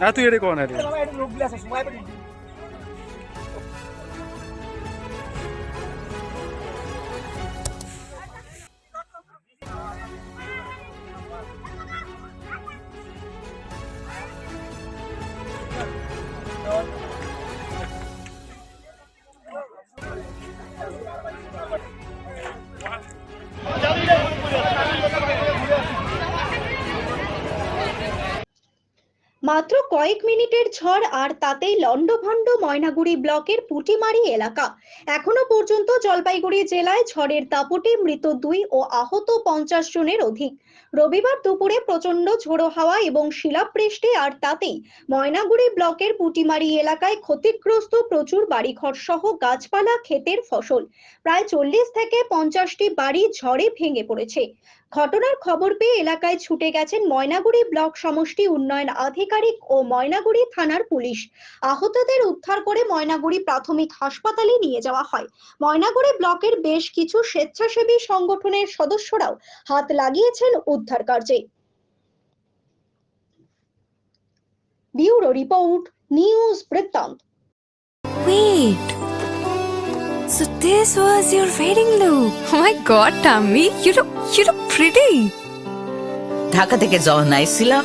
হ্যাঁ তুই এটা কর না রে মাত্র কয়েক মিনিটের ঝড় আর তাতেই লণ্ডভণ্ড ময়নাগুড়ি ব্লকের পুটিমারি এলাকা। এখনও পর্যন্ত জলপাইগুড়ি জেলায় ঝড়ের দাপটে মৃত দুই ও আহত পঞ্চাশ জনের অধিক। রবিবার দুপুরে প্রচণ্ড ঝোড়ো হাওয়া এবং শিলাবৃষ্টি আর তাতেই ময়নাগুড়ি ব্লকের পুটিমারি এলাকায় ক্ষতিগ্রস্ত প্রচুর বাড়িঘর সহ গাছপালা, ক্ষেতের ফসল। প্রায় চল্লিশ থেকে পঞ্চাশটি বাড়ি ঝড়ে ভেঙে পড়েছে। ঘটনার খবর পেয়ে এলাকায় ছুটে গেছেন ময়নাগুড়ি ব্লক সমষ্টি উন্নয়ন আধিকারিক ও ময়নাগুড়ি থানার পুলিশ আহতদের উদ্ধার করে ময়নাগুড়ি প্রাথমিক হাসপাতালে নিয়ে যাওয়া হয় ময়নাগুড়ি ব্লকের বেশ কিছু স্বেচ্ছাসেবী সংগঠনের সদস্যরাও হাত লাগিয়েছেন উদ্ধার কার্যে ব্যুরো রিপোর্ট নিউজ বৃত্তান্ত Wait. So this was your wedding look. Oh my god, Tammy, you look you look pretty. Dhaka থেকে যখন আইছিলাম